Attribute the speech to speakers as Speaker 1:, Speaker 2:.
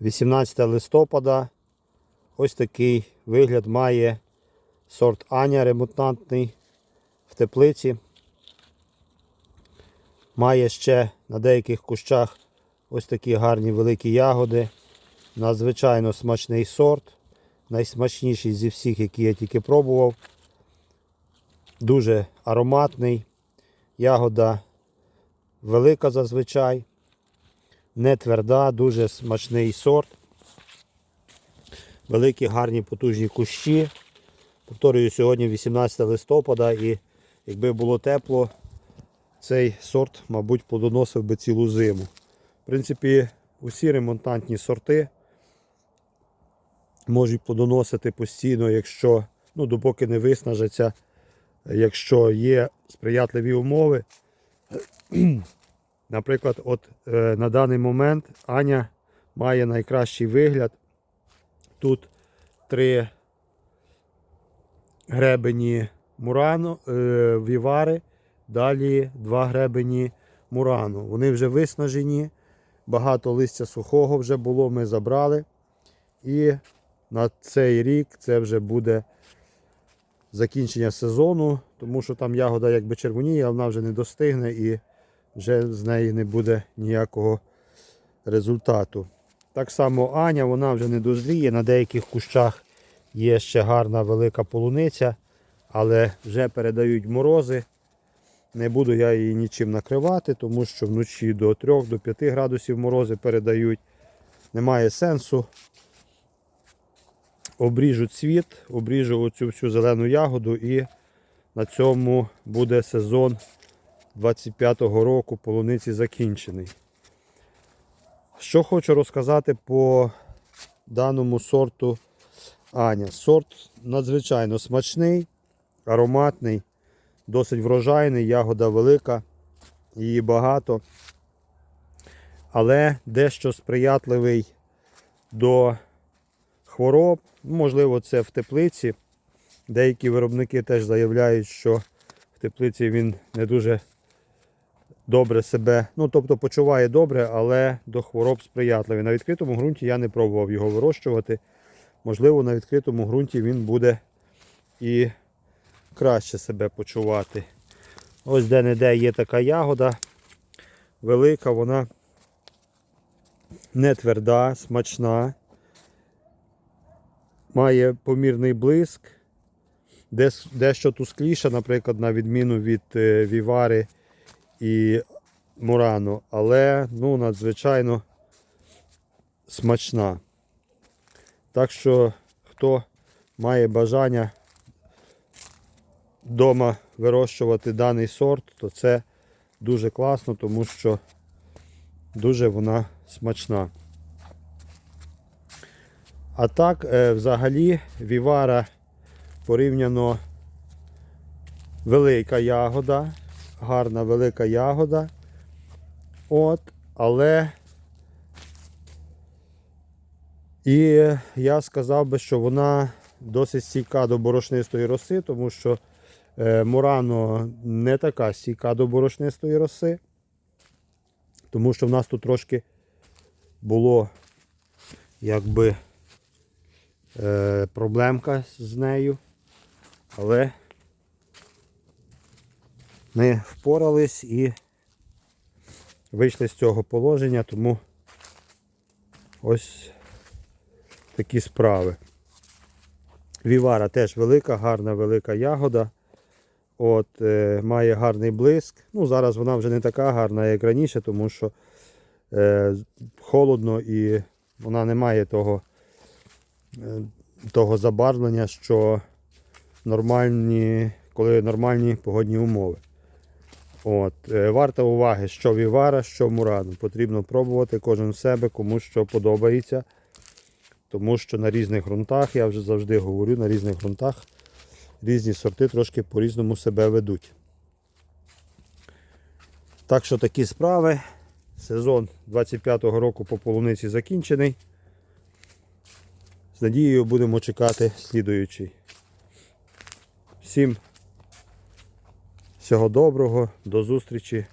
Speaker 1: 18 листопада. Ось такий вигляд має сорт Аня ремонтантний в теплиці. Має ще на деяких кущах ось такі гарні великі ягоди. Надзвичайно смачний сорт. Найсмачніший зі всіх, які я тільки пробував. Дуже ароматний. Ягода велика зазвичай. Не тверда, дуже смачний сорт. Великі, гарні, потужні кущі. Повторюю, сьогодні 18 листопада і якби було тепло, цей сорт, мабуть, плодоносив би цілу зиму. В принципі, усі ремонтантні сорти можуть плодоносити постійно, якщо, ну, допоки не виснажаться, якщо є сприятливі умови. Наприклад, от е, на даний момент Аня має найкращий вигляд. Тут три гребені мурану, е, вівари, далі два гребені мурану. Вони вже виснажені, багато листя сухого вже було, ми забрали. І на цей рік це вже буде закінчення сезону, тому що там ягода якби червоніє, вона вже не достигне і вже з неї не буде ніякого результату. Так само Аня, вона вже не дозріє. На деяких кущах є ще гарна велика полуниця, але вже передають морози. Не буду я її нічим накривати, тому що вночі до 3-5 градусів морози передають. Немає сенсу. Обріжу цвіт, обріжу оцю всю зелену ягоду і на цьому буде сезон 25-го року полуниці закінчений. Що хочу розказати по даному сорту Аня. Сорт надзвичайно смачний, ароматний, досить врожайний, ягода велика, її багато. Але дещо сприятливий до хвороб. Можливо, це в теплиці. Деякі виробники теж заявляють, що в теплиці він не дуже добре себе, ну тобто почуває добре, але до хвороб сприятливий. На відкритому ґрунті я не пробував його вирощувати. Можливо, на відкритому ґрунті він буде і краще себе почувати. Ось де-не-де є така ягода. Велика, вона не тверда, смачна. Має помірний блиск. Дещо тускліша, наприклад, на відміну від е, вівари і мурану, але ну, надзвичайно смачна. Так що, хто має бажання вдома вирощувати даний сорт, то це дуже класно, тому що дуже вона смачна. А так, е, взагалі, вівара порівняно велика ягода, гарна велика ягода. От, але і я сказав би, що вона досить стійка до борошнистої роси, тому що е, Мурано не така стійка до борошнистої роси, тому що в нас тут трошки було якби е, проблемка з нею, але ми впорались і вийшли з цього положення, тому ось такі справи. Вівара теж велика, гарна велика ягода. От, е, Має гарний блиск. Ну, Зараз вона вже не така гарна, як раніше, тому що е, холодно і вона не має того, е, того забарвлення, що нормальні, коли нормальні погодні умови. От, е, Варта уваги, що вівара, що мурану. Потрібно пробувати кожен в себе, кому що подобається. Тому що на різних ґрунтах, я вже завжди говорю, на різних ґрунтах різні сорти трошки по-різному себе ведуть. Так що такі справи. Сезон 25-го року по полуниці закінчений. З надією будемо чекати слідуючий. Всім всього доброго, до зустрічі